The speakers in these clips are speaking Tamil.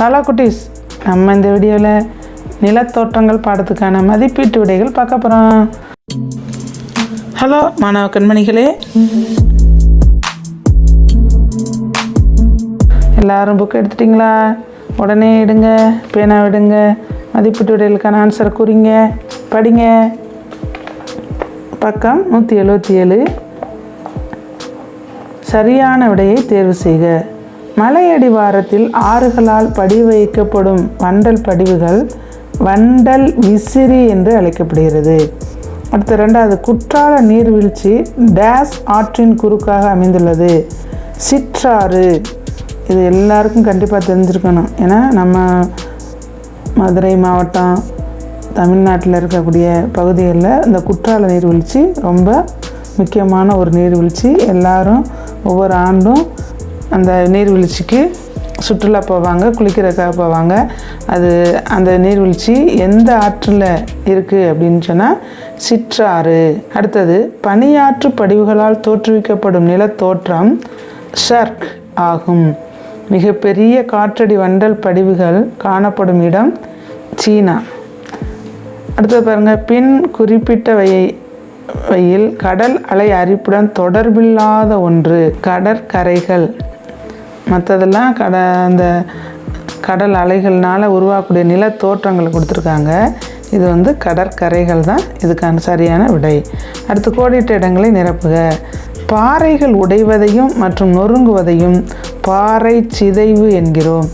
ஹலோ குட்டீஸ் நம்ம இந்த வீடியோவில் நிலத்தோற்றங்கள் பாடத்துக்கான மதிப்பீட்டு விடைகள் பார்க்க போகிறோம் ஹலோ மாணவ கண்மணிகளே. எல்லாரும் புக் எடுத்துட்டிங்களா? உடனே எடுங்க பேனா விடுங்க மதிப்பீட்டு விடைகளுக்கான ஆன்சரை கூறிங்க படிங்க. பக்கம் நூற்றி எழுபத்தி ஏழு. சரியான விடையை தேர்வு செய்க. மலையடிவாரத்தில் ஆறுகளால் படிவைக்கப்படும் வண்டல் படிவுகள் வண்டல் விசிறி என்று அழைக்கப்படுகிறது. அடுத்த ரெண்டாவது குற்றால நீர்வீழ்ச்சி டேஸ் ஆற்றின் குறுக்காக அமைந்துள்ளது. சிற்றாறு. இது எல்லாருக்கும் கண்டிப்பாக தெரிஞ்சிருக்கணும். ஏன்னா நம்ம மதுரை மாவட்டம் தமிழ்நாட்டில் இருக்கக்கூடிய பகுதிகளில் இந்த குற்றால நீர்வீழ்ச்சி ரொம்ப முக்கியமான ஒரு நீர்வீழ்ச்சி. எல்லாரும் ஒவ்வொரு ஆண்டும் அந்த நீர்வீழ்ச்சிக்கு சுற்றுலா போவாங்க குளிக்கிறதுக்காக போவாங்க. அது அந்த நீர்வீழ்ச்சி எந்த ஆற்றில் இருக்குது அப்படின்னு சொன்னால் சிற்றாறு. அடுத்தது பனியாற்று படிவுகளால் தோற்றுவிக்கப்படும் நிலத்தோற்றம் ஷர்க் ஆகும். மிகப்பெரிய காற்றடி வண்டல் படிவுகள் காணப்படும் இடம் சீனா. அடுத்தது பாருங்கள் பின் குறிப்பிட்ட குறிப்பிட்டவையை வையில் கடல் அலை அரிப்புடன் தொடர்பில்லாத ஒன்று கடற்கரைகள். மற்றதெல்லாம் கட அந்த கடல் அலைகள்னால் உருவாக்கக்கூடிய தோற்றங்கள் கொடுத்துருக்காங்க. இது வந்து கடற்கரைகள் தான். இதுக்கான சரியான விடை. அடுத்து கோடிட்ட இடங்களை நிரப்புக. பாறைகள் உடைவதையும் மற்றும் நொறுங்குவதையும் பாறை சிதைவு என்கிறோம்.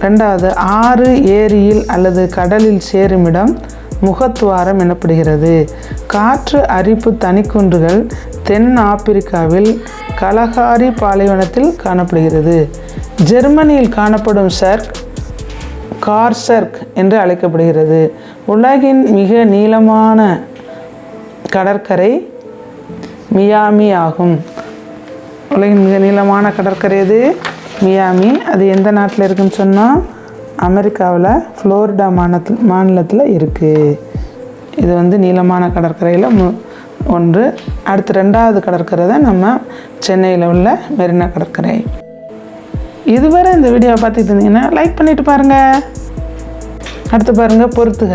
ரெண்டாவது ஆறு ஏரியில் அல்லது கடலில் சேருமிடம் முகத்துவாரம் எனப்படுகிறது. காற்று அரிப்பு தனிக்குன்றுகள் தென் ஆப்பிரிக்காவில் கலகாரி பாலைவனத்தில் காணப்படுகிறது. ஜெர்மனியில் காணப்படும் சர்க் கார்சர்க் என்று அழைக்கப்படுகிறது. உலகின் மிக நீளமான கடற்கரை மியாமி ஆகும். உலகின் மிக நீளமான கடற்கரை இது மியாமி. அது எந்த நாட்டில் இருக்குன்னு சொன்னால் அமெரிக்காவில் ஃப்ளோரிடா மாநிலத்தில் மாநிலத்தில் இருக்குது இது வந்து நீளமான கடற்கரையில் மு ஒன்று. அடுத்து ரெண்டாவது கடற்கரை தான் நம்ம சென்னையில் உள்ள மெரினா கடற்கரை. இதுவரை இந்த வீடியோவை பார்த்துட்டு இருந்தீங்கன்னா லைக் பண்ணிவிட்டு பாருங்கள் அடுத்து பாருங்கள் பொறுத்துக.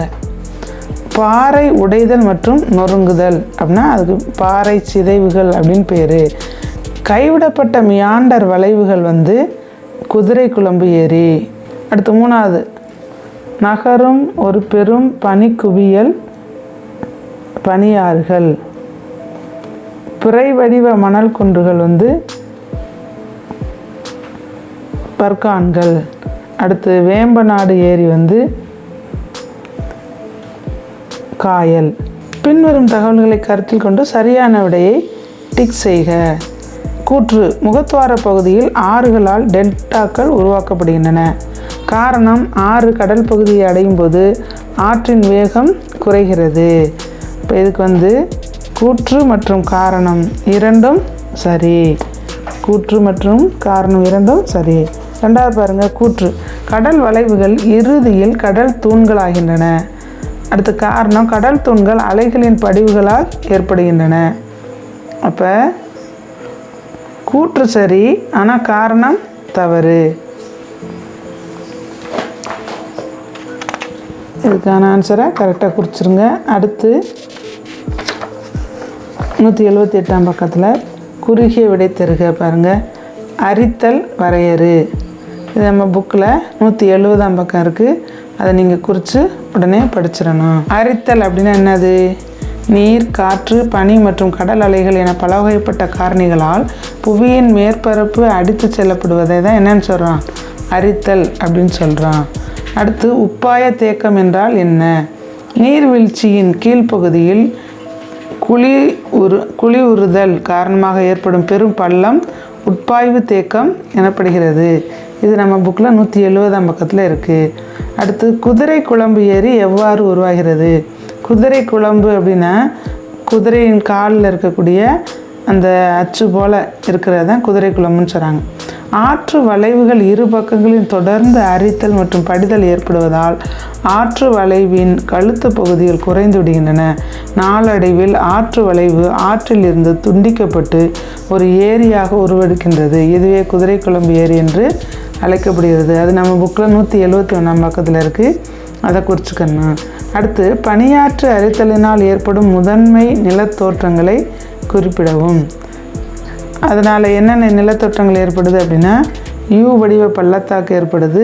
பாறை உடைதல் மற்றும் நொறுங்குதல் அப்படின்னா அதுக்கு பாறை சிதைவுகள் அப்படின்னு பேர். கைவிடப்பட்ட மியாண்டர் வளைவுகள் வந்து குதிரை குழம்பு ஏரி அடுத்து மூணாவது. நகரும் ஒரு பெரும் பனிக்குவியல் பனியாறுகள். பிறை வடிவ மணல் குன்றுகள் வந்து பர்கான்கள். அடுத்து வேம்பநாடு ஏரி வந்து காயல். பின்வரும் தகவல்களை கருத்தில் கொண்டு சரியான விடையை டிக் செய்க. கூற்று முகத்துவார பகுதியில் ஆறுகளால் டெல்டாக்கள் உருவாக்கப்படுகின்றன. காரணம் ஆறு கடல் பகுதியை அடையும் போது ஆற்றின் வேகம் குறைகிறது. இப்போ இதுக்கு வந்து கூற்று மற்றும் காரணம் இரண்டும் சரி. கூற்று மற்றும் காரணம் இரண்டும் சரி. ரெண்டாவது பாருங்க கூற்று. கடல் வளைவுகள் இறுதியில் கடல் தூண்களாகின்றன. அடுத்த காரணம் கடல் தூண்கள் அலைகளின் படிவுகளால் ஏற்படுகின்றன. அப்போ கூற்று சரி ஆனால் காரணம் தவறு. இதுக்கான ஆன்சரை கரெக்டாக குறிச்சிருங்க. அடுத்து நூற்றி எழுபத்தி எட்டாம் பக்கத்தில் குறுகிய விடை தருக பாருங்கள் அரித்தல் வரையறு. இது நம்ம புக்கில் நூற்றி எழுபதாம் பக்கம் இருக்குது அதை நீங்கள் குறித்து உடனே படிச்சிடணும். அரித்தல் அப்படின்னா என்னது? நீர் காற்று பனி மற்றும் கடல் அலைகள் என பல வகைப்பட்ட காரணிகளால் புவியின் மேற்பரப்பு அடித்து செல்லப்படுவதை தான் என்னன்னு சொல்கிறான் அரித்தல் அப்படின்னு சொல்கிறான் அடுத்து உப்பாய தேக்கம் என்றால் என்ன? நீர்வீழ்ச்சியின் கீழ்ப்பகுதியில் குழி உரு குழி உறுதல் காரணமாக ஏற்படும் பெரும் பள்ளம் உட்பாய்வு தேக்கம் எனப்படுகிறது. இது நம்ம புக்கில் நூற்றி எழுபதாம் பக்கத்தில் இருக்குது அடுத்து குதிரை குழம்பு ஏரி எவ்வாறு உருவாகிறது? குதிரை குழம்பு அப்படின்னா குதிரையின் காலில் இருக்கக்கூடிய அந்த அச்சு போல் இருக்கிறது தான் குதிரை குழம்புன்னு சொல்கிறாங்க ஆற்று வளைவுகள் இரு பக்கங்களில் தொடர்ந்து அரித்தல் மற்றும் படிதல் ஏற்படுவதால் ஆற்று வளைவின் கழுத்து பகுதிகள் குறைந்து விடுகின்றன நாளடைவில் ஆற்று வளைவு ஆற்றிலிருந்து துண்டிக்கப்பட்டு ஒரு ஏரியாக உருவெடுக்கின்றது. இதுவே குதிரை குழம்பு ஏரி என்று அழைக்கப்படுகிறது. அது நம்ம புக்கில் நூற்றி எழுபத்தி ஒன்றாம் பக்கத்தில் இருக்குது அதை குறிச்சுக்கணும். அடுத்து பணியாற்று அரித்தலினால் ஏற்படும் முதன்மை நிலத்தோற்றங்களை குறிப்பிடவும். அதனால் என்னென்ன நிலத்தோற்றங்கள் ஏற்படுது அப்படின்னா யூ வடிவ பள்ளத்தாக்கு ஏற்படுது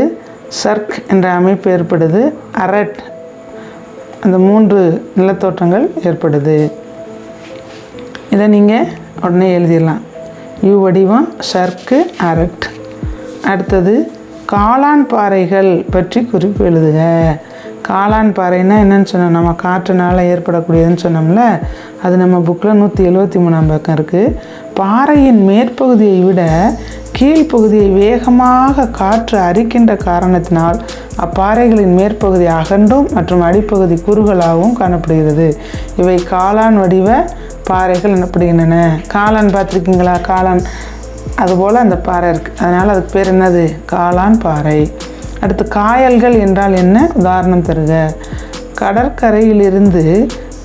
சர்க் என்ற அமைப்பு ஏற்படுது அரட் அந்த மூன்று நிலத்தோற்றங்கள் ஏற்படுது. இதை நீங்கள் உடனே எழுதிடலாம். யூ வடிவம் சர்க்கு அரட். அடுத்தது காளான் பாறைகள் பற்றி குறிப்பு எழுதுக. காளான் பாறைன்னா என்னென்னு சொன்னோம். நம்ம காற்றுனால் ஏற்படக்கூடியதுன்னு சொன்னோம்ல அது நம்ம புக்கில் நூற்றி எழுபத்தி மூணாம் பக்கம் இருக்குது பாறையின் மேற்பகுதியை விட கீழ்ப்பகுதியை வேகமாக காற்று அரிக்கின்ற காரணத்தினால் அப்பாறைகளின் மேற்பகுதி அகண்டும் மற்றும் அடிப்பகுதி குறுகலாகவும் காணப்படுகிறது. இவை காளான் வடிவ பாறைகள் எனப்படுகின்றன. காளான் பார்த்துருக்கீங்களா? காளான். அதுபோல் அந்த பாறை இருக்குது அதனால் அதுக்கு பேர் என்னது? காளான் பாறை. அடுத்து காயல்கள் என்றால் என்ன? உதாரணம் தருக. கடற்கரையிலிருந்து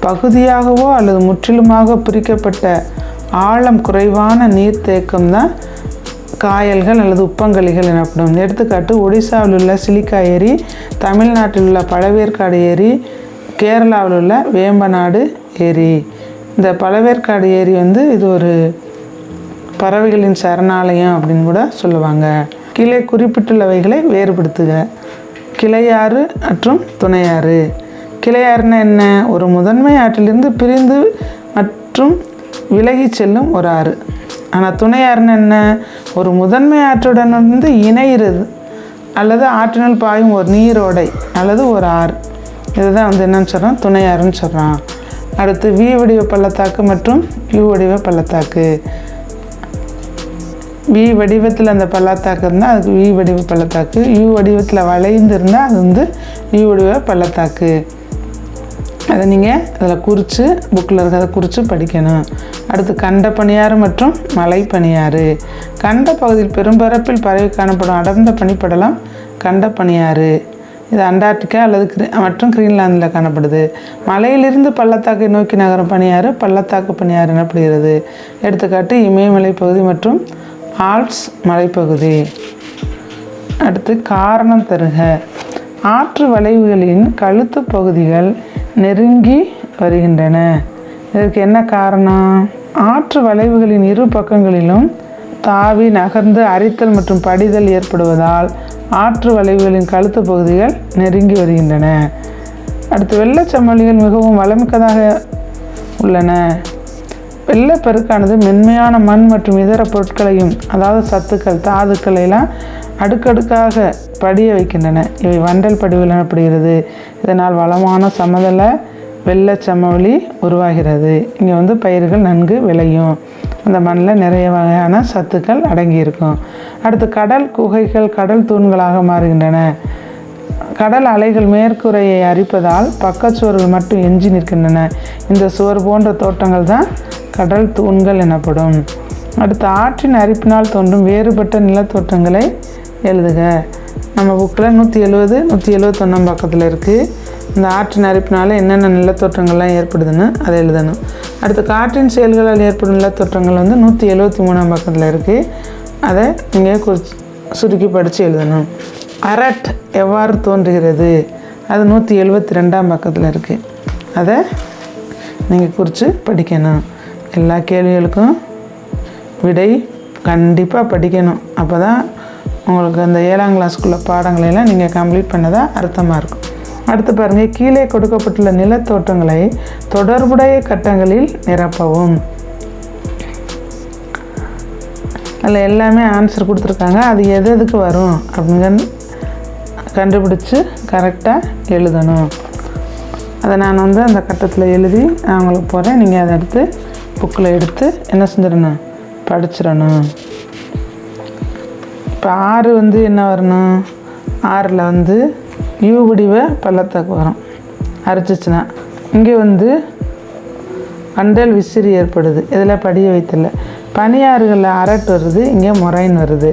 பகுதியாகவோ அல்லது முற்றிலுமாக பிரிக்கப்பட்ட ஆழம் குறைவான நீர்த்தேக்கம் தான் காயல்கள் அல்லது உப்பங்கழிகள் எனப்படும். எடுத்துக்காட்டு ஒடிசாவில் உள்ள சிலிக்கா ஏரி தமிழ்நாட்டில் உள்ள பழவேற்காடு ஏரி கேரளாவில் உள்ள வேம்பநாடு ஏரி. இந்த பழவேற்காடு ஏரி வந்து இது ஒரு பறவைகளின் சரணாலயம் அப்படின்னு கூட சொல்லுவாங்க. கீழே குறிப்பிட்டுள்ளவைகளை வேறுபடுத்துக கிளையாறு மற்றும் துணையாறு. கிளையாறுனா என்ன? ஒரு முதன்மை ஆற்றிலிருந்து பிரிந்து மற்றும் விலகி செல்லும் ஒரு ஆறு. ஆனால் துணையாறுன்னு என்ன? ஒரு முதன்மை ஆற்றுடன் வந்து இணையிறது அல்லது ஆற்றினால் பாயும் ஒரு நீரோடை அல்லது ஒரு ஆறு. இதுதான் வந்து என்னன்னு சொல்கிறான் துணையாறுன்னு சொல்கிறான் அடுத்து வி வடிவ பள்ளத்தாக்கு மற்றும் யூ வடிவ பள்ளத்தாக்கு. வி வடிவத்தில் அந்த பள்ளத்தாக்கு இருந்தால் அதுக்கு வி வடிவ பள்ளத்தாக்கு யூ வடிவத்தில் வளைந்து இருந்தால் அது வந்து யூ வடிவ பள்ளத்தாக்கு. அதை நீங்கள் அதில் குறித்து புக்கில் இருக்கிறத குறித்து படிக்கணும். அடுத்து கண்ட பணியாறு மற்றும் மலை பணியாறு. கண்ட பகுதியில் பெரும்பரப்பில் பரவி காணப்படும் அடர்ந்த பனிப்படலம் கண்ட பணியாறு. இது அண்டார்டிகா அல்லது கிரி மற்றும் கிரீன்லாந்தில் காணப்படுது. மலையிலிருந்து பள்ளத்தாக்கை நோக்கி நகரும் பணியாறு பள்ளத்தாக்கு பணியாறு எனப்படுகிறது. எடுத்துக்காட்டு இமயமலை பகுதி மற்றும் ஆல்ப்ஸ் மலைப்பகுதி. அடுத்து காரணம் தருக. ஆற்று வளைவுகளின் கழுத்து பகுதிகள் நெருங்கி வருகின்றன. இதற்கு என்ன காரணம்? ஆற்று வளைவுகளின் இரு பக்கங்களிலும் தாவி நகர்ந்து அரித்தல் மற்றும் படிதல் ஏற்படுவதால் ஆற்று வளைவுகளின் கழுத்து பகுதிகள் நெருங்கி வருகின்றன. அடுத்து வெள்ளச்சமலிகள் மிகவும் வளமிக்கதாக உள்ளன. வெள்ளப்பெருக்கானது மென்மையான மண் மற்றும் இதர பொருட்களையும் அதாவது சத்துக்கள் தாதுக்களை எல்லாம் அடுக்கடுக்காக படிய வைக்கின்றன. இவை வண்டல் படிவில் எனப்படுகிறது. இதனால் வளமான சமதள வெள்ளச்சமவெளி உருவாகிறது. இங்கே வந்து பயிர்கள் நன்கு விளையும். அந்த மண்ணில் நிறைய வகையான சத்துக்கள் அடங்கியிருக்கும். அடுத்து கடல் குகைகள் கடல் தூண்களாக மாறுகின்றன. கடல் அலைகள் மேற்கூரையை அரிப்பதால் பக்கச்சுவர்கள் மட்டும் எஞ்சி நிற்கின்றன. இந்த சுவர் போன்ற தோட்டங்கள் தான் கடல் தூண்கள் எனப்படும். அடுத்து ஆற்றின் அரிப்பினால் தோன்றும் வேறுபட்ட நிலத்தோற்றங்களை எழுதுக. நம்ம புக்கில் நூற்றி எழுபது நூற்றி எழுபத்தொன்னாம் பக்கத்தில் இருக்குது இந்த ஆற்றின் அரிப்பினால் என்னென்ன நிலத்தோற்றங்கள்லாம் ஏற்படுதுன்னு அதை எழுதணும். அடுத்து காற்றின் செயல்களால் ஏற்படும் நிலத்தோற்றங்கள் வந்து நூற்றி எழுபத்தி மூணாம் பக்கத்தில் இருக்குது அதை நீங்கள் குறிச்சு சுருக்கி படித்து எழுதணும். அரட் எவ்வாறு தோன்றுகிறது? அது நூற்றி எழுபத்தி ரெண்டாம் பக்கத்தில் இருக்குது அதை நீங்கள் குறித்து படிக்கணும். எல்லா கேள்விகளுக்கும் விடை கண்டிப்பாக படிக்கணும். அப்போ தான் உங்களுக்கு அந்த ஏழாம் கிளாஸ்க்குள்ள பாடங்களையெல்லாம் நீங்கள் கம்ப்ளீட் பண்ணதாக அர்த்தமாக இருக்கும். அடுத்து பாருங்கள் கீழே கொடுக்கப்பட்டுள்ள நிலத்தோற்றங்களை தொடர்புடைய கட்டங்களில் நிரப்பவும். அதில் எல்லாமே ஆன்சர் கொடுத்துருக்காங்க. அது எது எதுக்கு வரும் அப்படிங்கன்னு கண்டுபிடிச்சி கரெக்டாக எழுதணும். அதை நான் வந்து அந்த கட்டத்தில் எழுதி நான் உங்களுக்கு போகிறேன் நீங்கள் அதை எடுத்து புக்கில் எடுத்து என்ன செஞ்சிடணும்? படிச்சிடணும். இப்போ ஆறு வந்து என்ன வரணும்? ஆறில் வந்து யூ வடிவ பள்ளத்தாக்கு வரும். அரைச்சிச்சுன்னா. இங்கே வந்து வண்டல் விசிறி ஏற்படுது. இதில் படிய வைத்தல பனியாறுகளில் அரட் வருது இங்கே மொரைன் வருது.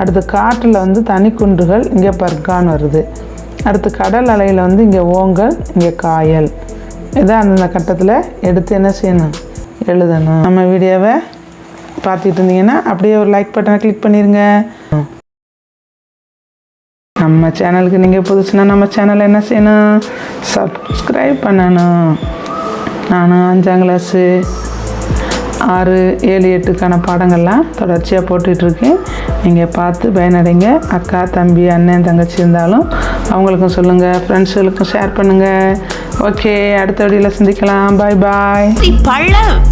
அடுத்து காற்றில் வந்து தனிக்குன்றுகள் இங்கே பர்கான் வருது. அடுத்து கடல் அலையில் வந்து இங்கே ஓங்கல் இங்கே காயல். இதான் அந்தந்த கட்டத்தில் எடுத்து என்ன செய்யணும்? எழுதணும். நம்ம வீடியோவை பார்த்துட்டு இருந்தீங்கன்னா அப்படியே ஒரு லைக் பட்டனை கிளிக் பண்ணிடுங்க நம்ம சேனலுக்கு நீங்கள் புதுசுனா நம்ம சேனலை என்ன செய்யணும்? சப்ஸ்கிரைப் பண்ணணும். நானும் அஞ்சாம் கிளாஸு ஆறு ஏழு எட்டுக்கான பாடங்கள்லாம் தொடர்ச்சியாக போட்டுட்ருக்கேன். நீங்கள் பார்த்து பயனடைங்க. அக்கா தம்பி அண்ணன் தங்கச்சி இருந்தாலும் அவங்களுக்கும் சொல்லுங்கள் ஃப்ரெண்ட்ஸுகளுக்கும் ஷேர் பண்ணுங்கள் ஓகே அடுத்த வழியில் சந்திக்கலாம். பாய் பாய் பழம்